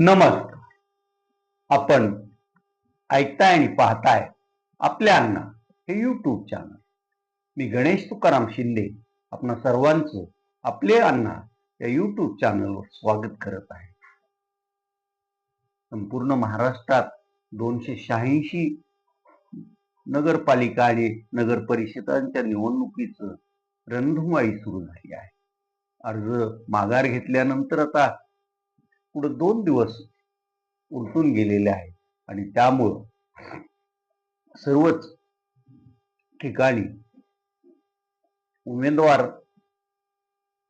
नमस्कार आपण ऐकताय आणि पाहताय आपल्या अण्णा हे यूट्यूब चॅनल मी गणेश तुकाराम शिंदे आपण सर्वांचं आपले अण्णा या यूट्यूब चॅनलवर स्वागत करत आहे. संपूर्ण महाराष्ट्रात दोनशे शहाऐंशी नगरपालिका आणि नगर परिषदांच्या निवडणुकीचं रणधुमाळी सुरू झाली आहे. अर्ज माघार घेतल्यानंतर आता पुढे दोन दिवस उलटून गेलेले आहेत. आणि त्यामुळं सर्वच ठिकाणी उमेदवार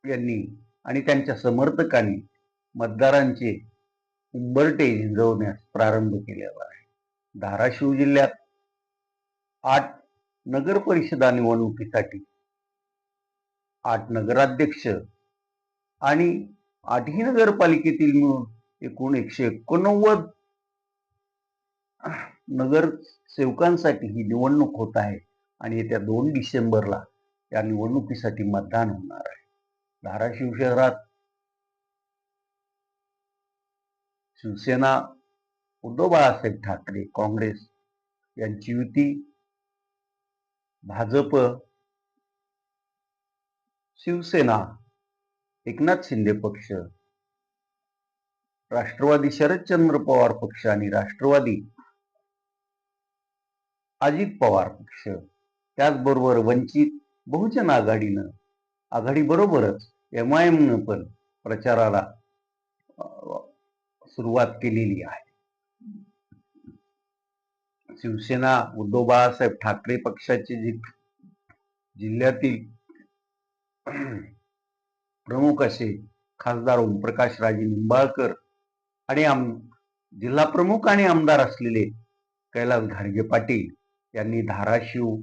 यांनी आणि त्यांच्या समर्थकांनी मतदारांचे उंबरटे झिंजवण्यास प्रारंभ केलेला आहे. धाराशिव जिल्ह्यात आठ नगर परिषदा निवडणुकीसाठी आठ नगराध्यक्ष आणि आठही नगरपालिकेतील मिळून एकूण एकशे एकोणनव्वद नगर सेवकांसाठी ही निवडणूक होत आहे आणि येत्या दोन डिसेंबरला या निवडणुकीसाठी मतदान होणार आहे. धाराशिव शहरात शिवसेना उद्धव बाळासाहेब ठाकरे काँग्रेस यांची युती भाजप शिवसेना एकनाथ शिंदे पक्ष. राष्ट्रवादी शरदचंद्र पवार पक्ष आणि राष्ट्रवादी अजित पवार पक्ष. त्याचबरोबर वंचित बहुजन आघाडीनं आघाडी बरोबरच एम आय एमनं पण प्रचाराला सुरुवात केलेली आहे. शिवसेना उद्धव बाळासाहेब ठाकरे पक्षाचे जे जिल्ह्यातील प्रमुख असे खासदार ओमप्रकाश राजे निंबाळकर आणि आम जिल्हा प्रमुख आणि आमदार असलेले कैलास घाडगे पाटील यांनी धाराशिव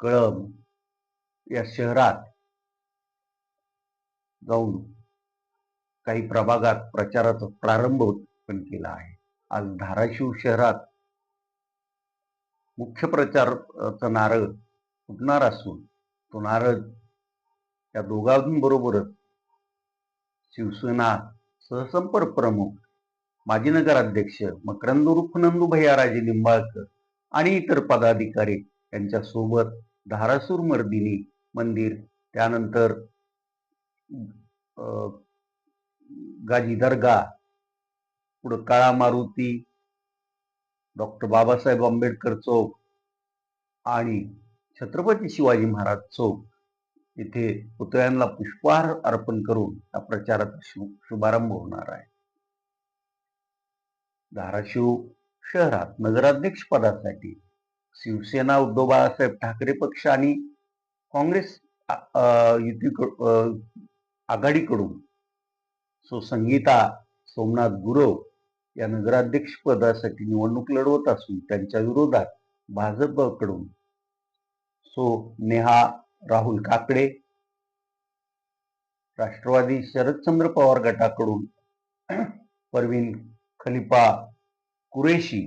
कळंब या शहरात जाऊन काही प्रभागात प्रचाराचा प्रारंभ पण केला आहे. आज धाराशिव शहरात मुख्य प्रचारचा नारळ फुटणार असून तो नारळ या दोघांबरोबरच शिवसेना सहसंपर्क प्रमुख माजी नगराध्यक्ष मकरंद उर्फ भैयाराजे निंबाळकर आणि इतर पदाधिकारी यांच्या सोबत धारासूर मर्दिनी मंदिर त्यानंतर गाजी दर्गा पुढं काळा मारुती डॉक्टर बाबासाहेब आंबेडकर चौक आणि छत्रपती शिवाजी महाराज चौक. इथे पुतळ्यांना पुष्पहार अर्पण करून या प्रचाराचा शुभारंभ होणार आहे. धाराशिव शहरात नगराध्यक्ष पदासाठी शिवसेना उद्धव बाळासाहेब ठाकरे पक्ष आणि काँग्रेस युती आघाडीकडून सो संगीता सोमनाथ गुरव या नगराध्यक्ष पदासाठी निवडणूक लढवत असून त्यांच्या विरोधात भाजपकडून सो नेहा राहुल काकडे राष्ट्रवादी शरदचंद्र पवार गटाकडून परवीन खलिफा कुरेशी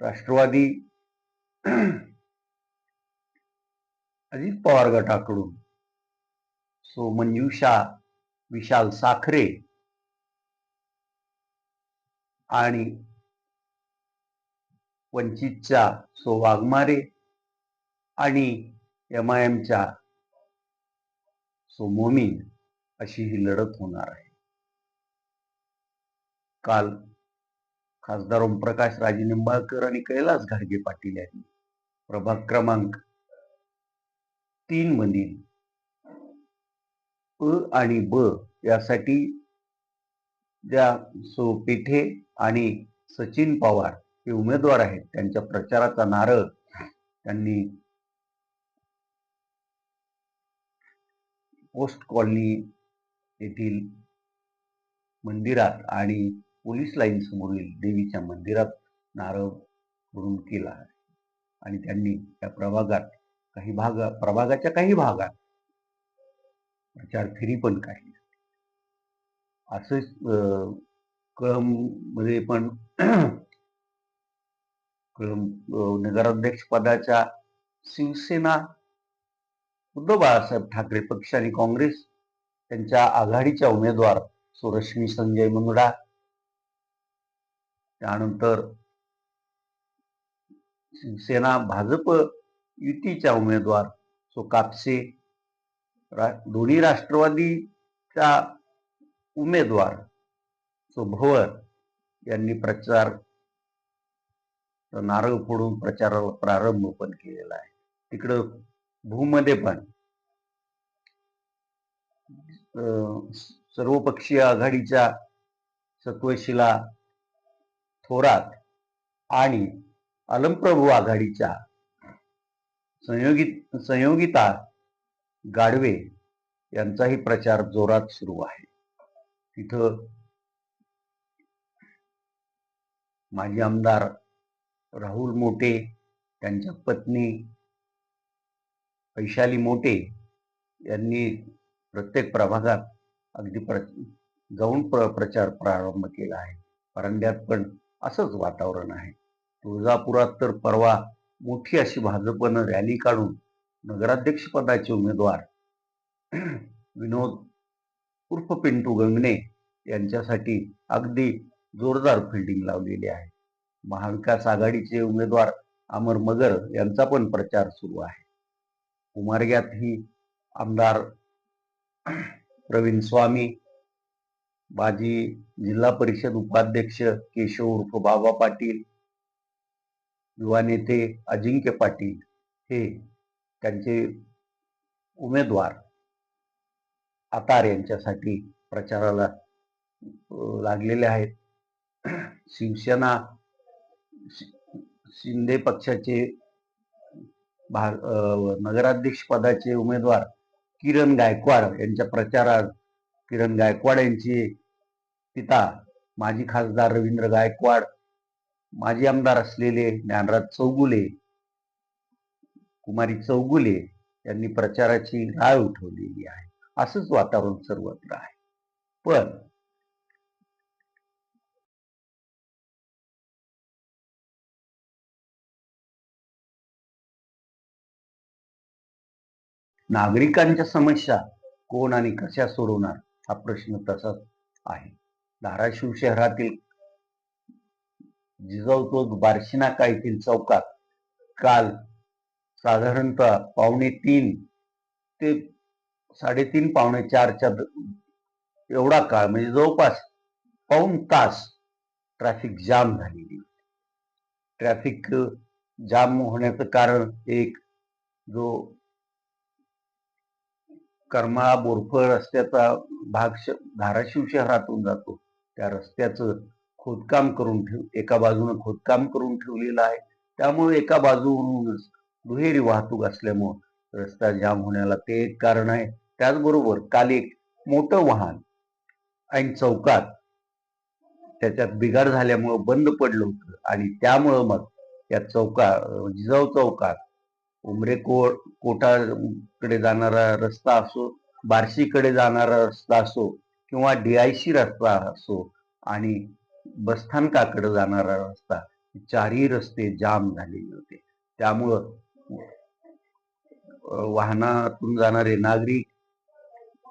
राष्ट्रवादी अजित पवार गटाकडून सो मंजुषा विशाल साखरे आणि वंचितच्या सो वाघमारे आणि एम आय एमच्या सोमोमीन अशी ही लढत होणार आहे. काल खासदार ओमप्रकाश राजे निंबाळकर आणि कैलास घाडगे पाटील यांनी प्रभाग क्रमांक तीन मधील अ आणि ब यासाठी ज्या सो पेठे आणि सचिन पवार हे उमेदवार आहेत त्यांच्या प्रचाराचा नारळ त्यांनी पोस्ट कॉलनी येथील मंदिरात आणि पोलीस लाईन समोरील देवीच्या मंदिरात नारळ करून केला आहे. आणि त्यांनी त्या प्रभागात काही भाग प्रभागाच्या काही भागात प्रचार फेरी पण काढली. असंच कळममध्ये पण कळम नगराध्यक्ष पदाच्या शिवसेना उद्धव बाळासाहेब ठाकरे पक्ष आणि काँग्रेस त्यांच्या आघाडीच्या उमेदवार सुरश्मी संजय मुंदडा त्यानंतर शिवसेना भाजप युतीच्या उमेदवार सो कापसे रा- दोन्ही राष्ट्रवादीच्या उमेदवार सो भवर यांनी प्रचार नारळ फोडून प्रचाराला प्रारंभ पण केलेला आहे. तिकडं भूमध्ये पण. सर्वपक्षीय आघाडीच्या सत्वशिला थोरात आणि अलमप्रभू आघाडीच्या संयोगित संयोगिता गाडवे यांचाही प्रचार जोरात सुरू आहे. तिथं माजी आमदार राहुल मोटे त्यांच्या पत्नी वैशाली मोटे यांनी प्रत्येक प्रभागात अगदी प्र जाऊन प्र प्रचार प्रारंभ केला आहे. परंड्यात पण असंच वातावरण आहे. तुळजापुरात तर परवा मोठी अशी भाजपनं रॅली काढून नगराध्यक्ष पदाचे उमेदवार विनोद उर्फ पिंटू गंगणे यांच्यासाठी अगदी जोरदार फिल्डिंग लावलेली आहे. महाविकास आघाडीचे उमेदवार अमर मगर यांचा पण प्रचार सुरू आहे. उमरग्यातही आमदार प्रवीण स्वामी माजी जिल्हा परिषद उपाध्यक्ष केशव उर्फ बाबा पाटील युवा नेते अजिंक्य पाटील हे त्यांचे उमेदवार आतार यांच्यासाठी प्रचाराला लागलेले आहेत. शिवसेना शि- शिंदे पक्षाचे भाग अं, नगराध्यक्ष पदाचे उमेदवार किरण गायकवाड यांच्या प्रचारात किरण गायकवाड यांची पिता माजी खासदार रवींद्र गायकवाड माजी आमदार असलेले ज्ञानराज चौगुले कुमारी चौगुले यांनी प्रचाराची राळ उठवलेली आहे. असंच वातावरण सर्वत्र आहे. पण नागरिकांच्या समस्या कोण आणि कशा सोडवणार? हा प्रश्न तसाच आहे. धाराशिव शहरातील जिजाऊ चौक बार्शी नाका येथील चौकात काल साधारणतः पावणे तीन ते साडेतीन पावणे चारच्या द- एवढा काळ म्हणजे जवळपास पाऊण तास ट्रॅफिक जाम झालेली ट्रॅफिक जाम होण्याचं कारण एक जो करमाळा बोरफळ रस्त्याचा भाग श- धाराशिव शहरातून जातो. त्या रस्त्याचं खोदकाम करून ठेव एका बाजूनं खोदकाम करून ठेवलेलं आहे. त्यामुळे एका बाजूवरूनच दुहेरी वाहतूक असल्यामुळं रस्ता जाम होण्याला ते एक कारण आहे. त्याचबरोबर काल एक मोठं वाहन ऐन चौकात त्याच्यात बिघाड झाल्यामुळं बंद पडलं होतं. आणि त्यामुळं मग या चौका जिजाऊ चौकात उमरे को कोटाकडे जाणारा रस्ता असो बार्शीकडे जाणारा रस्ता असो किंवा डीआयसी रस्ता असो आणि बसस्थानकाकडे जाणारा रस्ता चारही रस्ते जाम झालेले होते. त्यामुळं वाहनातून जाणारे नागरिक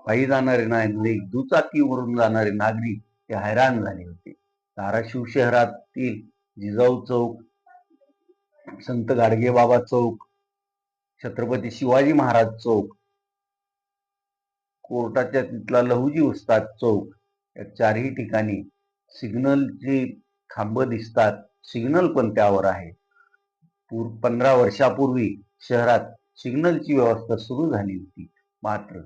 पायी जाणारे नागरिक दुचाकीवरून जाणारे नागरिक ते हैराण झाले होते. धाराशिव शहरातील जिजाऊ चौक संत गाडगेबाबा चौक छत्रपती शिवाजी महाराज चौक. कोर्टाच्या तिथला लहुजी उस्ताद चौक. या चारही ठिकाणी सिग्नलची खांब दिसतात. सिग्नल पण त्यावर आहे. पूर पंधरा वर्षापूर्वी शहरात सिग्नलची व्यवस्था सुरू झाली होती. मात्र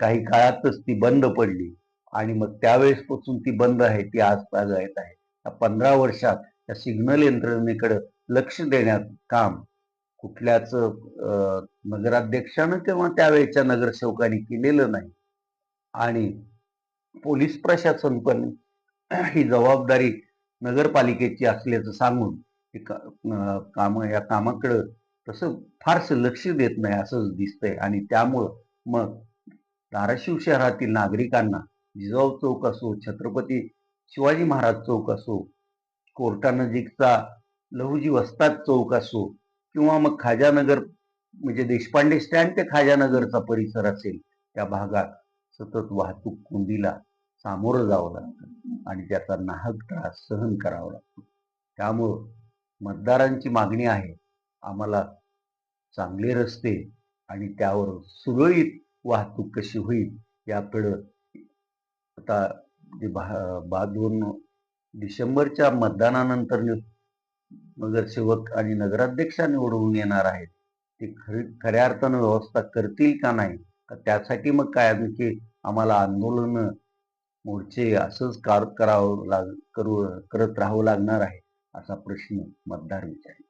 काही काळातच ती बंद पडली आणि मग त्यावेळेसपासून ती बंद आहे ती आज येत आहे. या पंधरा वर्षात या सिग्नल यंत्रणेकडे लक्ष देण्यात काम कुठल्याच नगराध्यक्षानं किंवा त्यावेळेच्या नगरसेवकांनी केलेलं नाही. आणि पोलीस प्रशासन पण ही जबाबदारी नगरपालिकेची असल्याचं सांगून हे का- काम या कामाकडं तसं फारसं लक्ष देत नाही असंच दिसतंय. आणि त्यामुळं मग धाराशिव शहरातील नागरिकांना जिजाऊ चौक असो छत्रपती शिवाजी महाराज चौक असो कोर्टानजीकचा लहुजी वस्ताद चौक असो किंवा मग खाजानगर म्हणजे देशपांडे स्टँड ते खाजानगरचा परिसर असेल त्या भागात सतत वाहतूक कोंडीला सामोरं जावं लागतं आणि त्याचा नाहक त्रास सहन करावा लागतो. त्यामुळं मतदारांची मागणी आहे आम्हाला चांगले रस्ते आणि त्यावर सुरळीत वाहतूक कशी होईल याकडं आता जे बा दोन डिसेंबरच्या मतदानानंतर नगरसेवक आणि नगराध्यक्षा निवडून येणार आहेत ते खरी खऱ्या अर्थानं व्यवस्था करतील का नाही? त्यासाठी मग काय आणखी आम्हाला आंदोलन मोर्चे असंच कार करावं लाग करू करत राहावं लागणार आहे असा प्रश्न मतदार विचारतात.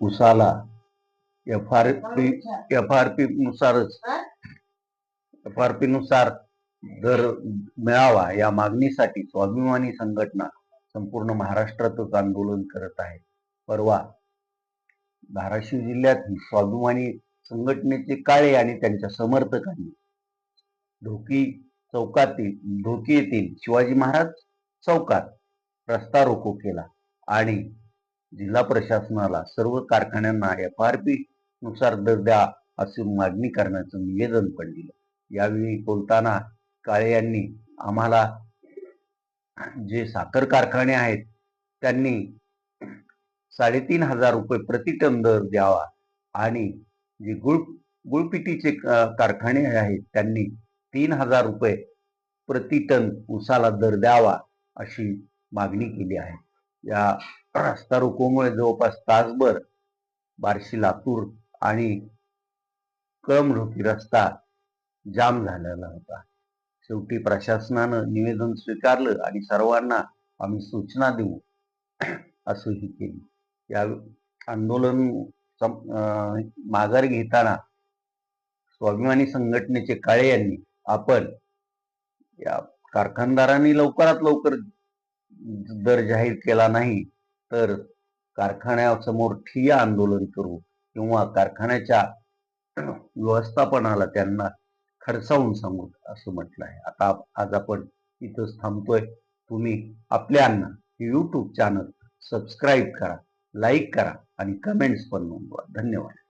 उसाला F R P F R P नुसारच एफनुसार दर मिळावा या मागणीसाठी स्वाभिमानी संघटना संपूर्ण महाराष्ट्रातच आंदोलन करत आहे. परवा धाराशिव जिल्ह्यात स्वाभिमानी संघटनेचे काळे आणि त्यांच्या समर्थकांनी धोकी चौकातील धोकी येथील शिवाजी महाराज चौकात रस्ता रोको केला आणि जिल्हा प्रशासनाला सर्व कारखान्यांना एफ आर पी नुसार दर द्या अशी मागणी करण्याचं निवेदन पण दिलं. यावेळी बोलताना काळे यांनी आम्हाला जे साखर कारखाने आहेत त्यांनी साडेतीन हजार रुपये प्रति टन दर द्यावा आणि जे गुळ गुळपिटीचे कारखाने आहेत त्यांनी तीन हजार रुपये प्रति टन उसाला दर द्यावा अशी मागणी केली आहे. या रस्ता रोकोमुळे जवळपास तासभर बार्शी लातूर आणि कळमढोकी रस्ता जाम झालेला होता. शेवटी प्रशासनानं निवेदन स्वीकारलं आणि सर्वांना आम्ही सूचना देऊ असंही केली. या आंदोलन माघार घेताना स्वाभिमानी संघटनेचे काळे यांनी आपण या कारखानदारांनी लवकरात लवकर दर जाहीर केला नाही तर कारखान्यासमोर ठिय्या आंदोलन करू किंवा कारखान्याच्या व्यवस्थापनाला त्यांना खर्चावून सांगू असं म्हटलं आहे. आता आज आपण इथंच थांबतोय. तुम्ही आपल्यांना यूट्यूब चॅनल सबस्क्राईब करा लाईक करा आणि कमेंट्स पण नोंदवा. धन्यवाद.